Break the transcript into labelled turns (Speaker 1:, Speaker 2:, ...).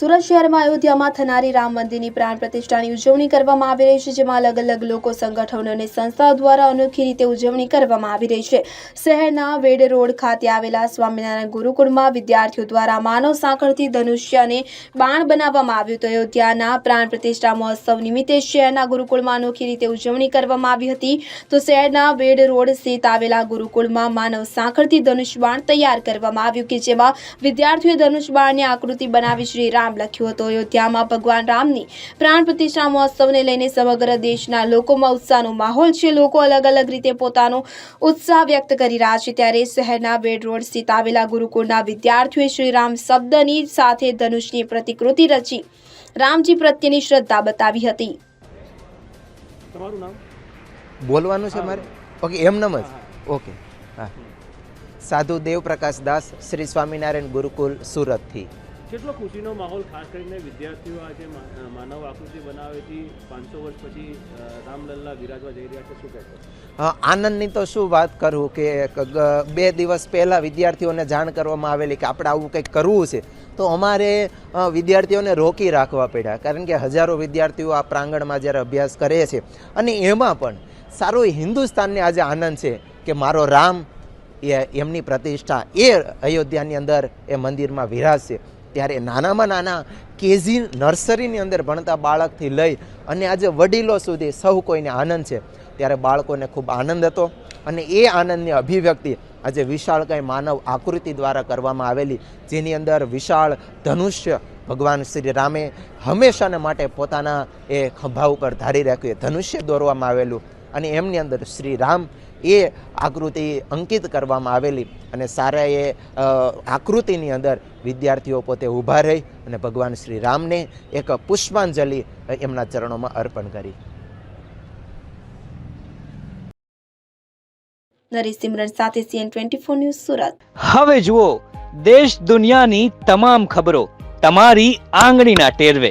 Speaker 1: સુરત શહેરમાં અયોધ્યામાં થનારી રામ મંદિરની પ્રાણ પ્રતિષ્ઠાની ઉજવણી કરવામાં આવી રહી છે, જેમાં અલગ અલગ લોકો, સંગઠનો અને સંસ્થાઓ દ્વારા અનોખી રીતે ઉજવણી કરવામાં આવી રહી છે. શહેરના વેડ રોડ ખાતે આવેલા સ્વામિનારાયણ ગુરુકુળમાં વિદ્યાર્થીઓ દ્વારા માનવ સાંકળથી ધનુષ્ય અને બાણ બનાવવામાં આવ્યું તો અયોધ્યાના પ્રાણ પ્રતિષ્ઠા મહોત્સવ નિમિત્તે શહેરના ગુરુકુળમાં અનોખી રીતે ઉજવણી કરવામાં આવી હતી. તો શહેરના વેડ રોડ સ્થિત આવેલા ગુરુકુળમાં માનવ સાંકળથી ધનુષ બાણ તૈયાર કરવામાં આવ્યું કે જેમાં વિદ્યાર્થીઓએ ધનુષ બાણની આકૃતિ બનાવી શ્રી રામ લખ્યું હતું. અયોધ્યામાં ભગવાન રામની પ્રાણ પ્રતિષ્ઠા મહોત્સવને લઈને સમગ્ર દેશના લોકોમાં ઉત્સાહનો માહોલ છે. લોકો અલગ અલગ રીતે પોતાનો ઉત્સાહ વ્યક્ત કરી રહ્યા છે. ત્યારે શહેરના બેડ રોડ સ્થિત આવેલા ગુરુકુળના વિદ્યાર્થીઓએ શ્રીરામ શબ્દની સાથે ધનુષની પ્રતિકૃતિ રચી રામજી પ્રત્યેની શ્રદ્ધા બતાવી હતી.
Speaker 2: તમારું નામ?
Speaker 3: બોલવાનું છે મારે? ઓકે એમનેમ જ. ઓકે. હા. સાધુ દેવપ્રકાશ દાસ શ્રી સ્વામિનારાયણ ગુરુકુલ સુરતથી.
Speaker 2: કેટલો ખુશીનો માહોલ ખાસ કરીને વિદ્યાર્થીઓ આજે માનવ આકૃતિ બનાવેથી પાંચસો વર્ષ પછી રામલલ્લા વિરાજવા જઈ રહ્યા છે. શું કહેશો?
Speaker 3: આનંદની તો શું વાત કરું કે બે દિવસ પહેલાં વિદ્યાર્થીઓને જાણ કરવામાં આવેલી કે આપણે આવું કંઈક કરવું છે, તો અમારે વિદ્યાર્થીઓને રોકી રાખવા પડ્યા. કારણ કે હજારો વિદ્યાર્થીઓ આ પ્રાંગણમાં જ્યારે અભ્યાસ કરે છે અને એમાં પણ સારો હિન્દુસ્તાનને આજે આનંદ છે કે મારો રામ એ, એમની પ્રતિષ્ઠા એ અયોધ્યાની અંદર એ મંદિરમાં વિરાજશે. ત્યારે નાનામાં નાના કેજી નર્સરીની અંદર ભણતા બાળકથી લઈ અને આજે વડીલો સુધી સૌ કોઈને આનંદ છે. ત્યારે બાળકોને ખૂબ આનંદ હતો અને એ આનંદની અભિવ્યક્તિ આજે વિશાળ કંઈ માનવ આકૃતિ દ્વારા કરવામાં આવેલી, જેની અંદર વિશાળ ધનુષ્ય ભગવાન શ્રી રામે હંમેશાને માટે પોતાના એ ખંભા ઉપર ધારી રાખ્યું. ધનુષ્ય દોરવામાં આવેલું અને એમની અંદર શ્રી રામ એ આકૃતિ અંકિત કરવામાં આવેલી અને સારા એ આકૃતિની અંદર વિદ્યાર્થીઓ પોતે ઊભા રહી અને ભગવાન શ્રી રામને એક પુષ્પાંજલિ એમના ચરણોમાં અર્પણ કરી.
Speaker 1: નરેશ સિમરન સાથે CN twenty four news Surat.
Speaker 4: હવે જુઓ દેશ દુનિયાની તમામ ખબરો તમારી આંગળીના ટેરવે.